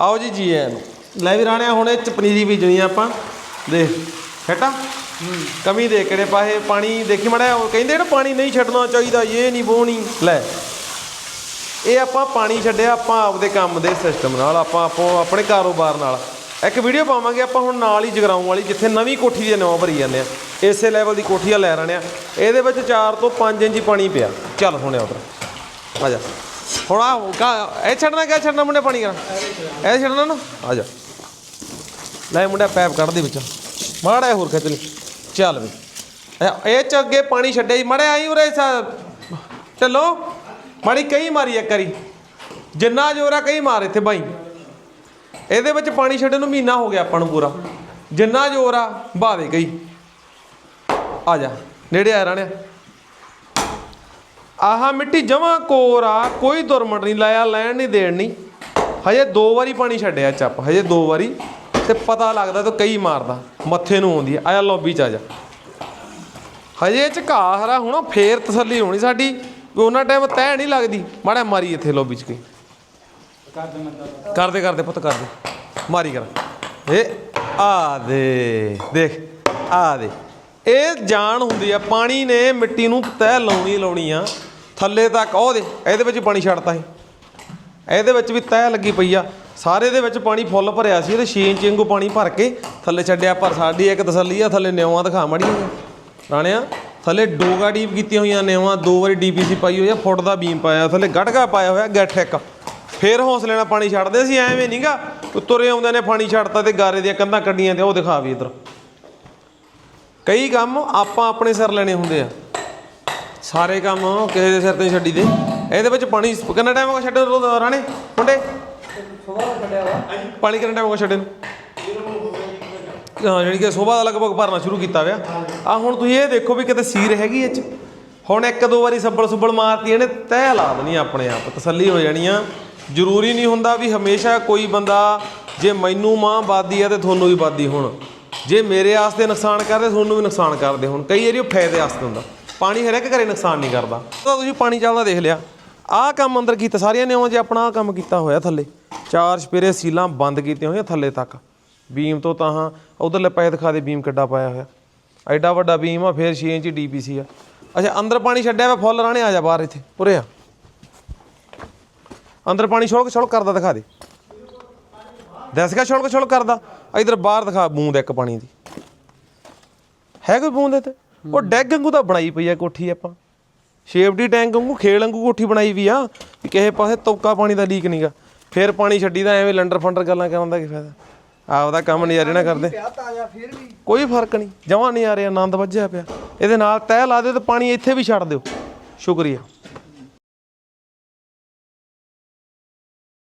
ਆਓ ਜੀ ਜੀ ਐਨ ਲੈ ਵੀ ਰਾਣਿਆ, ਹੁਣ ਇਹ ਚ ਪਨੀਰੀ ਬੀਜਣੀ ਆ ਆਪਾਂ। ਦੇਖ ਛੱਟਾ ਕਮੀ ਦੇ ਕਿਹੜੇ ਪਾਸੇ? ਪਾਣੀ ਦੇਖੀ ਮੜਿਆ ਉਹ ਕਹਿੰਦੇ ਨਾ ਪਾਣੀ ਨਹੀਂ ਛੱਡਣਾ ਚਾਹੀਦਾ, ਇਹ ਨਹੀਂ ਬੋਣੀ ਲੈ, ਇਹ ਆਪਾਂ ਪਾਣੀ ਛੱਡਿਆ, ਆਪਾਂ ਆਪਦੇ ਕੰਮ ਦੇ ਸਿਸਟਮ ਨਾਲ, ਆਪਾਂ ਆਪੋ ਆਪਣੇ ਕਾਰੋਬਾਰ ਨਾਲ। ਇੱਕ ਵੀਡੀਓ ਪਾਵਾਂਗੇ, ਆਪਾਂ ਹੁਣ ਨਾਲ ਹੀ ਜਗਰਾਉਂ ਵਾਲੀ, ਜਿੱਥੇ ਨਵੀਂ ਕੋਠੀ ਦੇ ਨਵਾਂ ਭਰੀ ਜਾਂਦੇ ਆ। ਇਸੇ ਲੈਵਲ ਦੀ ਕੋਠੀ ਆ ਲੈ ਰਹੇ ਆ ਇਹਦੇ ਵਿੱਚ 4 ਤੋਂ 5 ਇੰਚ ਪਾਣੀ ਪਿਆ। ਚੱਲ ਹੁਣੇ ਉਧਰ। ਆ ਜਾ। ਹੁਣ ਆ ਇਹ ਛੱਡਣਾ, ਕਿਆ ਛੱਡਣਾ ਮੁੰਡੇ ਪਾਣੀ ਕਰਾਂ ਇਹ ਛੱਡਣਾ ਨਾ ਆ ਜਾ। ਲੈ ਮੁੰਡਾ ਪੈਪ ਕੱਢ ਦੇ ਵਿੱਚ। ਮਾੜਾ ਜਿਹਾ ਹੋਰ ਖਿੱਚ ਲਈ। ਚੱਲ ਵੀ। ਇਹ- ਚ ਅੱਗੇ ਪਾਣੀ ਛੱਡਿਆ ਜੀ। ਮਾੜਾ ਆਈ ਉਰੇ ਸਾ- ਚੱਲੋ ਮਾੜੀ ਕਈ ਮਾਰੀ ਇੱਕ ਵਾਰੀ। ਜਿੰਨਾ ਜ਼ੋਰ ਆ ਕਈ ਮਾਰ ਇੱਥੇ ਬਾਈ। ਇਹਦੇ ਵਿੱਚ ਪਾਣੀ ਛੱਡਣ ਨੂੰ ਮਹੀਨਾ ਹੋ ਗਿਆ ਆਪਾਂ ਨੂੰ ਪੂਰਾ। ਜਿੰਨਾ ਜ਼ੋਰ ਆ, ਬਾਵੇ ਕਈ ਆ ਜਾ। ਨੇੜੇ ਆ ਰਾਣਿਆ। ਆਹਾ ਮਿੱਟੀ ਜਮਾ ਕੋਰ ਆ। ਕੋਈ ਦੁਰਮਟ ਨਹੀਂ, ਲਾਇਆ, ਲੈਣ ਨਹੀਂ, ਦੇਣ ਨਹੀਂ। ਹਜੇ ਦੋ ਵਾਰੀ ਪਾਣੀ ਛੱਡਿਆ ਚੱਪ, ਹਜੇ ਦੋ ਵਾਰੀ ਤੇ ਪਤਾ ਲੱਗਦਾ ਤਾਂ ਕਈ ਮਾਰਦਾ, ਮੱਥੇ ਨੂੰ ਆਉਂਦੀ ਆ ਆਇਆ ਲੌਬੀ ਚ ਆ ਜਾ। ਹਜੇ ਝਕਾ ਹਰਾ ਹੋਣਾ, ਫੇਰ ਤਸੱਲੀ ਹੋਣੀ ਸਾਡੀ, ਵੀ ਉਹਨਾਂ ਟਾਈਮ ਤੈਅ ਨਹੀਂ ਲੱਗਦੀ। ਮਾੜਾ ਮਾਰੀ ਇੱਥੇ ਲੌਬੀ ਚ ਕੋਈ। ਕਰਦੇ ਕਰਦੇ ਪੁੱਤ, ਕਰਦੇ। ਮਾਰੀ ਕਰ। ਇਹ, ਆ ਦੇ, ਦੇਖ, ਆ ਦੇ। ਇਹ ਜਾਨ ਹੁੰਦੀ ਆ, ਪਾਣੀ ਨੇ ਮਿੱਟੀ ਨੂੰ ਤਹਿ ਲਾਉਣੀ ਲਾਉਣੀ ਆ। ਥੱਲੇ ਤੱਕ, ਉਹ ਦੇ ਇਹਦੇ ਵਿੱਚ ਪਾਣੀ ਛੱਡਤਾ ਸੀ। ਇਹਦੇ ਵਿੱਚ ਵੀ ਤਹਿ ਲੱਗੀ ਪਈ ਆ। ਸਾਰੇ ਦੇ ਵਿੱਚ ਪਾਣੀ ਫੁੱਲ ਭਰਿਆ ਸੀ, ਇਹਦੇ 6 ਇੰਚ ਵਾਂਗੂ ਪਾਣੀ ਭਰ ਕੇ ਥੱਲੇ ਛੱਡਿਆ, ਪਰ ਸਾਡੀ ਇੱਕ ਤਸੱਲੀ ਆ, ਥੱਲੇ ਨਿਉਆਂ ਦਿਖਾ ਮੜੀ ਰਾਣਿਆ, ਥੱਲੇ ਡੋਗਾ ਡੀਪ ਕੀਤੀਆਂ ਹੋਈਆਂ ਨਿਉਆਂ ਦੋ ਵਾਰੀ ਡੀਪੀਸੀ ਪਾਈ ਹੋਈ ਆ, ਫੁੱਟ ਦਾ ਬੀਮ ਪਾਇਆ, ਥੱਲੇ ਗਟਕਾ ਪਾਇਆ ਹੋਇਆ, ਗੱਠ ਇੱਕ। ਫੇਰ ਹੌਸਲੇ ਨਾਲ ਪਾਣੀ ਛੱਡਦੇ ਸੀ, ਐਵੇਂ ਨਹੀਂਗਾ ਤੁਰੇ ਆਉਂਦੇ ਨੇ ਪਾਣੀ ਛੱਡਤਾ ਤੇ ਗਾਰੇ ਦੀਆਂ ਕੰਧਾਂ ਕੱਢੀਆਂ ਤੇ ਉਹ ਦਿਖਾ ਵੀ ਇਧਰ। ਕਈ ਕੰਮ ਆਪਾਂ ਆਪਣੇ ਸਿਰ ਲੈਣੇ ਹੁੰਦੇ ਆ। ਸਾਰੇ ਕੰਮ ਕਿਸੇ ਦੇ ਸਿਰ ਤੇ ਛੱਡੀ ਦੇ ਇਹਦੇ ਵਿੱਚ ਪਾਣੀ ਕਿੰਨਾ ਟਾਈਮ ਹੋ ਗਿਆ ਛੱਡਣ ਨੂੰ ਰਾਣੇ? ਮੁੰਡੇ? ਪਾਣੀ ਕਿੰਨਾ ਟਾਈਮ ਹੋ ਗਿਆ ਛੱਡੇ ਨੂੰ? ਹਾਂ ਜਿਹੜੀ ਕਿ ਸਵੇਰ ਦਾ ਲਗਭਗ ਭਰਨਾ ਸ਼ੁਰੂ ਕੀਤਾ ਵਿਆ ਆ ਹੁਣ ਤੁਸੀਂ ਇਹ ਦੇਖੋ ਵੀ ਕਿਤੇ ਸੀਰ ਹੈਗੀ ਇਹ ਚ। ਹੁਣ ਇੱਕ ਦੋ ਵਾਰੀ ਸੱਬਲ ਸੁੱਬਲ ਮਾਰਤੀ, ਇਹਨੇ ਤਹਿ ਲਾ ਦੇਣੀ ਆਪਣੇ ਆਪ, ਤਸੱਲੀ ਹੋ ਜਾਣੀ ਆ। ਜ਼ਰੂਰੀ ਨਹੀਂ ਹੁੰਦਾ ਵੀ ਹਮੇਸ਼ਾ ਕੋਈ ਬੰਦਾ ਜੇ ਮੈਨੂੰ ਮਾਂ ਬਾਦੀ ਆ ਤੇ ਤੁਹਾਨੂੰ ਵੀ ਬਾਦੀ ਹੁਣ। ਜੇ ਮੇਰੇ ਆਸਤੇ ਨੁਕਸਾਨ ਕਰਦੇ ਤੁਹਾਨੂੰ ਵੀ ਨੁਕਸਾਨ ਕਰਦੇ ਹੁਣ। ਕਈ ਵਾਰੀ ਉਹ ਫਾਇਦੇ ਆਸਤੇ ਹੁੰਦਾ। ਪਾਣੀ ਹਰ ਇੱਕ ਘਰੇ ਨੁਕਸਾਨ ਨਹੀਂ ਕਰਦਾ। ਤਾਂ ਤੁਸੀਂ ਪਾਣੀ ਚੱਲਦਾ ਦੇਖ ਲਿਆ ਆਹ ਕੰਮ ਅੰਦਰ ਕੀਤਾ, ਸਾਰੀਆਂ ਨੇ ਜੇ ਆਪਣਾ ਆਹ ਕੰਮ ਕੀਤਾ ਹੋਇਆ ਥੱਲੇ। ਚਾਰ ਸਪੇਰੇ ਸੀਲਾਂ ਬੰਦ ਕੀਤੀਆਂ ਹੋਈਆਂ ਥੱਲੇ ਤੱਕ। ਬੀਮ ਤੋਂ ਤਾਂ ਹਾਂ, ਉਧਰਲੇ ਪੈ ਦਿਖਾ ਦੇ ਬੀਮ ਕਿੱਡਾ ਪਾਇਆ ਹੋਇਆ। ਐਡਾ ਵੱਡਾ ਬੀਮ ਆ, ਫਿਰ 6 ਇੰਚ ਡੀਪੀਸੀ ਆ। ਅੱਛਾ, ਅੰਦਰ ਪਾਣੀ ਛੱਡਿਆ ਵਾ ਫੁੱਲ ਰਾਣੇ, ਆ ਜਾ ਬਾਹਰ ਇੱਥੇ, ਉਰੇ ਆ। ਅੰਦਰ ਪਾਣੀ ਛੋਲਕ ਛੋਲਕ ਕਰਦਾ ਦਿਖਾ ਦੇ। ਦੱਸ ਕਾ ਛੋਲਕ ਛੋਲਕ ਕਰਦਾ। ਇਧਰ ਬਾਹਰ ਦਿਖਾ ਬੂੰਦ ਇੱਕ ਪਾਣੀ ਦੀ। ਹੈ ਕੋਈ ਬੂੰਦ ਇੱਥੇ? ਉਹ ਡੈਗ ਵਾਂਗੂ ਤਾਂ ਬਣਾਈ ਪਈ ਆ ਕੋਠੀ ਆਪਾਂ। ਸ਼ੇਪਡੀ ਟੈਂਕ ਵਾਂਗੂ, ਖੇਲ ਵਾਂਗੂ ਕੋਠੀ ਬਣਾਈ ਵੀ ਆ, ਵੀ ਕਿਸੇ ਪਾਸੇ ਤੋਕਾ ਪਾਣੀ ਦਾ ਲੀਕ ਨਹੀਂਗਾ ਫਿਰ ਪਾਣੀ ਛੱਡੀਦਾ ਐਵੇਂ ਲੰਡਰ ਫੰਡਰ ਗੱਲਾਂ ਕਰਨ ਦਾ ਕੀ ਫਾਇਦਾ। ਆਪਦਾ ਕੰਮ ਨਜ਼ਾਰੇ ਨਾ ਕਰਦੇ। ਪਿਆ ਤਾਜ਼ਾ ਫਿਰ ਵੀ ਕੋਈ ਫ਼ਰਕ ਨਹੀਂ, ਜਮਾਂ ਨਹੀਂ ਆ ਰਿਹਾ ਆਨੰਦ ਵੱਜਿਆ ਪਿਆ। ਇਹਦੇ ਨਾਲ ਤਹਿ ਲਾ ਦਿਓ ਤੇ ਪਾਣੀ ਇੱਥੇ ਵੀ ਛੱਡ ਦਿਓ। ਸ਼ੁਕਰੀਆ।